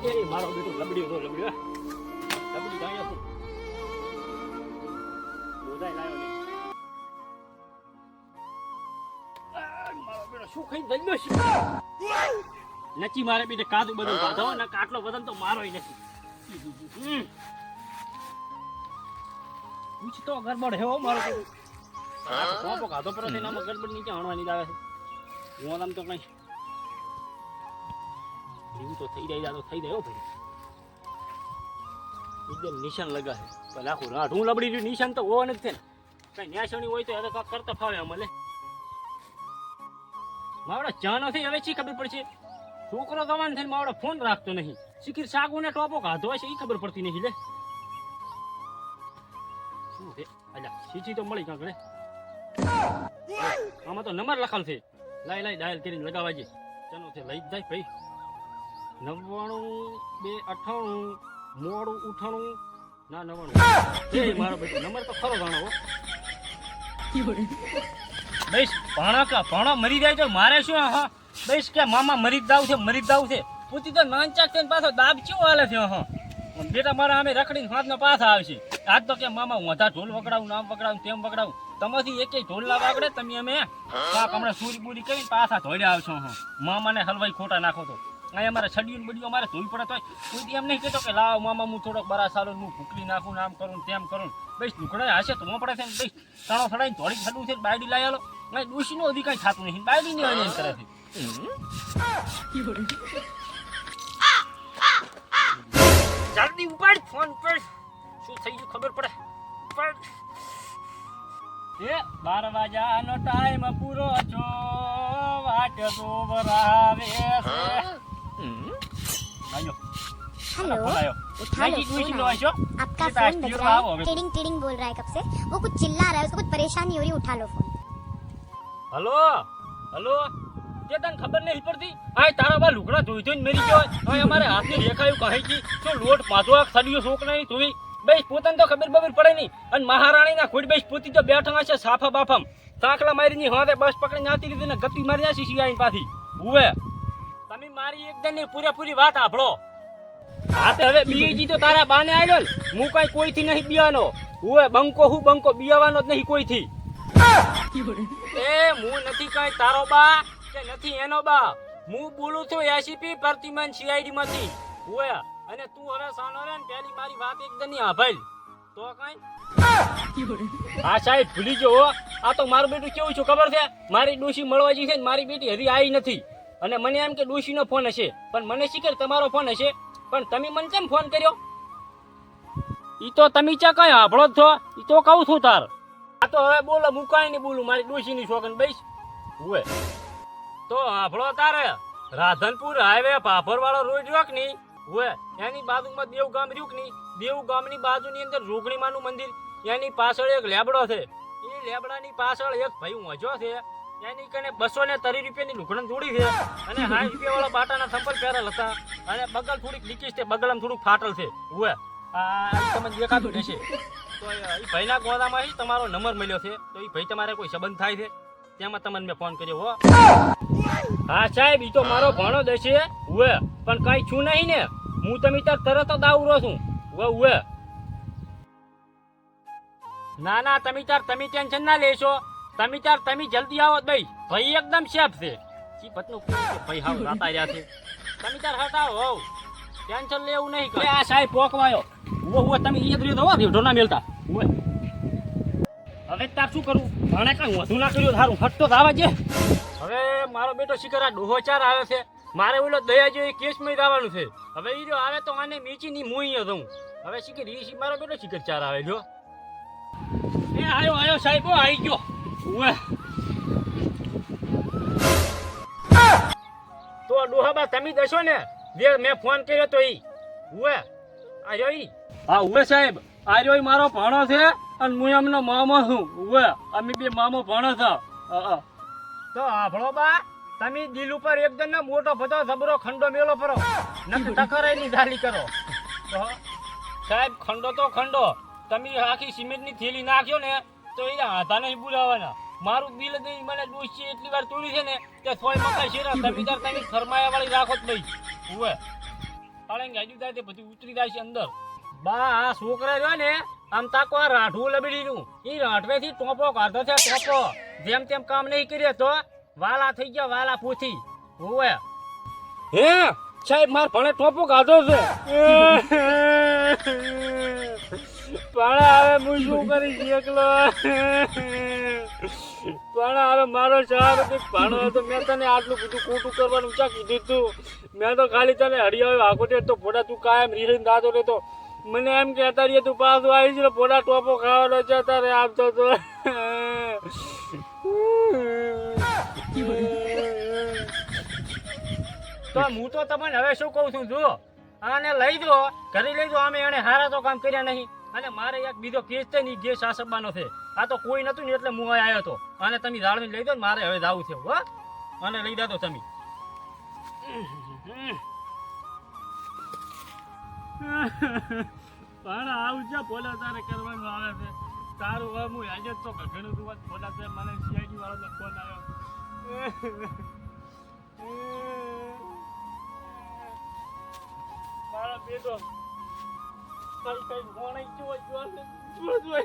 એ મારો બેટો લબડ્યો તો લબડ્યો લબડી ગાયો બોધાય લાયો ને મારો બેટો શું ખાઈ દલ્યો છે નચી મારે બેટે કાદુ બધું કાઢો ને આટલો વજન તો મારોય નથી. પૂછ તો ગરબડ હે મારો કોપો કાઢો પર છે ગરબડ નીચે હણવાની જ આવે છે હું આમ તો કઈ તો થઈ જાય તો થઈ જાય ભાઈ. એકદમ નિશાન લગાવે પણ આખું રાઢું લબડી રહ્યું, નિશાન તો હોવા નથી ને. કઈ ન્યાસણી હોય તો હવે કાંઈક કરતા ફાવે અમલે માવડો ચા નથી, હવે શી ખબર પડશે? છોકરો ગવાન થઈને મારો ફોન રાખતો નહીં. શીખીર સાગુ ને ટોપો કાઢો હશે એ ખબર પડતી નહીં, લે. શું છે? અલ્યા સીચી તો મળી કાંક આમાં તો નંબર લખાણ છે. લાઈ લાઈ ડાયલ કરીને લગાવાજે. છે ચાલો છે લઈ જ જાય ભાઈ. નવ્વાણું બે અઠાણું મોડું ઉઠાણું ના નવ્વાણું. એ મારો બેટો. નંબર તો ખરો જાણો હો. બસ ભાણા કા? ભાણા મરી જાય તો મારે શું? હા બસ કે મામા મરી દાવ જાવ છે મરી દાવ જાવ છે. પૂતી તો નાનચાક થઈને પાછો દાબ ચેવો હાલે છે હા બેટા મારા અમે રખડીને હાથનો પાછા આવશે. આજ તો કે મામા હું અધા ઢોલ વગડાવું નામ વગડાવું તેમ વગડાવું. તમારી એક ઢોલ ના વાગડે તમે અમે કાક હમણાં સૂરી બૂરી કરીને પાછા ધોડ્યા આવશો હા મામાને હલવાઈ ખોટા નાખો તો. અહીંયા મારા છડિયું બડિયું અમારે ધોઈ પડે તોય. કોઈ એમ નહીં કહેતો કે લાવ મામા, હું થોડોક બરા સારો હું ભૂકલી નાખું ને આમ કરું તેમ કરું. બસ લુકડા હશે તો પડે છે ને બસ. તણો સડાઈને ધોળી છડવું છે બાયડી લાવી આલો અને ડોશીનું હજી કાંઈ થતું નહીં. બાયડીની અનિયન કરે છે. જલ્દી ઉપાડ, ફોન પર. શું થઈ ગયું ખબર પડે? ઉપાડ. એ, બાર વાજાનો ટાઈમ પૂરો છો વાટ તો બરાવે છે. हेलो બોલાયો उठा लो નાઈકી फोन ડોશી નો आओ। આશો आपका ये फोन बैठ बज क्यों रहा आओ है अभी? टिडिंग टिडिंग बोल रहा है कब से वो कुछ चिल्ला रहा है उसको कुछ परेशानी हो रही है उठा लो फोन હલો હલો તે તને ખબર નહીં પડતી આ તારા બા લુકડા ધોઈ ધોઈને મરી ગયો હવે અમારે હાથની રેખાયું કહે છે શું લોટ પાધો આ સડિયો શોક નહીં ધોઈ બેસ પોતાને તો ખબર બબર પડે નહીં અને મહારાણીના ખોડ બેસ પોતી તો બેઠા હશે સાફા બાફામ સાંકલા મારીની હાથે બસ પકડીને નાતી લીધી ને ગતિ મારી નાખી શિયાઈ પાછી ઉવે તમે મારી એકદમની પૂરેપૂરી વાત આભળો હા તો હવે બીજી તો તારા બાને આવ્યો ને, હું કઈ કોઈથી નહીં બિયાનો. હું બંકો હું બંકો બિયાવાનો જ નહીં કોઈથી. એ, હું નથી કઈ તારો બા કે નથી એનો બા. હું બોલું છું એસીપી પ્રતિમાન સીઆઈડી માંથી. ઓય અને તું હવે સાનો રે પેલી મારી વાત એકદમની આભાઈ તો કઈ? હા, સાહેબ, ભૂલી ગયો. આ તો મારું બેટું કેવું છું ખબર છે? મારી ડોશી મળવા જઈ છે મારી બેટી હરી આવી નથી. અને મને એમ કે ડોશીનો ફોન હશે. પણ મને શીખર તમારો ફોન હશે. પણ તમે મને કેમ ફોન કર્યો? ઈ તો તમે ચા કઈ હાભળો જ છો? ઈ તો કહું છું તાર. આ તો હવે બોલો, હું કાંઈ નહીં બોલું. મારી ડોશીની છોકરી બઈશ હુએ તો હાભળો તારે. રાધનપુર હાઈવે ભાભર વાળો રોડ રહ્યો કે નહીં? હુએ એની બાજુમાં દેવ ગામ રહ્યું કે નહીં? દેવ ગામની બાજુની અંદર રોગણી માનું મંદિર. એની પાછળ એક લેબડો છે. એ લેબડાની પાછળ એક ભાઈ ઊંઝો છે. એની કને બસો ને ત્રીસ રૂપિયાની જોડી છે અને સાઠ રૂપિયા વાળા બાટાના સંપલ પહેરેલ હતા. અને બગલ થોડીક લીકીશ છે થોડુંક ફાટલ છે. હુએ ભાઈના ગોદામાં નંબર મળ્યો છે. તમારે કોઈ સંબંધ થાય છે? તેમાં તમને મેં ફોન કર્યો, હો. હા, સાહેબ, ઈ તો મારો ભણો દેશે ઉવે, પણ કઈ છું નહીં ને. હું તમે તાર તરત જ આવરો છું. ઉવે. ના ના, તમે તાર, તમે ટેન્શન ના લેશો. તમે તાર તમે જલ્દી આવો ભાઈ. ભાઈ એકદમ સેફ છે. ઈ પતનું ભાઈ હાવ રાતા રહ્યા છે. તમે તાર હટાવો હોવ. ટેન્શન લેવું નહીં કરે. આ સાહેબ પોકવાયો. ઉવો ઉવો તમે ઈ જ રહ્યો તો હો, રેઢો મેલતા. ઉવે. હવે તાર શું કરું? ભાણે કાંઈ વધુ ના કર્યું તારું હટતો આવે છે હવે મારો બેટો શિખર આ ડોહો ચાર આવે છે. મારે ઓલો દયા જેવી કેસમાં માં જવાનું છે. હવે ઈ રહ્યો આવે તો આને મીચી ની મુઈ હું હવે શિખર ઈ મારો બેટો શિખર ચાર આવે જો એ આયો આયો સાહેબ આવી ગયો. ઉવે. તો ડોહાબા તમે દશો ને? જે મેં ફોન કર્યો તો ઈ. ઉવે. આયો ઈ. હા ઉવે સાહેબ. આર્યો ઈ મારો ભાણો છે અને હું એમનો મામો છું. ઉવે અમે બે મામો ભાણો છો. તો આપણો બા તમે દિલ ઉપર એકદમ ને મોટો બધો જબરો ખંડો મેલો પરો નક ટકરાઈની ઝાલી કરો. સાહેબ ખંડો તો ખંડો. તમે આખી સિમેન્ટની થેલી નાખ્યો ને તો એ આધા નહીં બોલાવાના મારું બિલ નહીં મને દોષી એટલી વાર તોડી છે ને કે સોય મકા શેરા તમે તાર તમે ફરમાયા વાળી રાખો જ નહીં. ઉવે. પાળંગ ગાડી જાય તે બધું ઉતરી જાય છે અંદર. બા આ છોકરા રહ્યો ને આમ તાકો આ રાઠું લબડીનું. એ રાઠવેથી ટોપો કાઢો છે ટોપો. જેમ તેમ કામ નહીં કરીએ તો વાલા થઈ ગયા વાલા પૂથી. હોવે હે? સાહેબ માર ભણે ટોપો કાઢો છે. પણ હવે હું શું કરી એકલો. પણ હવે મારો ચાર ભાણો હતો મેં તને આટલું બધું ખોટું કરવાનું ચા કીધું તું? મેં તો ખાલી તને હરિયાવે આગોટે તો ફોટા તું કાયમ રીહીને દાદો રહેતો. મને એમ કહેતા રહીએ તું પાછું આવી છે ફોટા ટોપો ખાવાનો છે તારે આપતો તો તો. હું તો તમને હવે શું કહું છું, જુઓ. આને લઈ દો ઘરે લઈ દો અમે એને હારા તો કામ કર્યા નહીં. અને મારે એક બીજો કેસ છે ને જે કેસ આ સબાનો છે. આ તો કોઈ નતું ને એટલે હું આવ્યો હતો. અને તમે જાળવી લઈ દો ને મારે હવે જવું છે હો. અને લઈ દો તમે. પણ આવું છે બોલા તારે કરવાનું આવે છે? તારું હવે હું આજે તો ઘણું તું વાત બોલા છે મને સીઆઈડી વાળાનો ફોન આવ્યો. મારા બેટો કઈ કઈ મોણે જો જો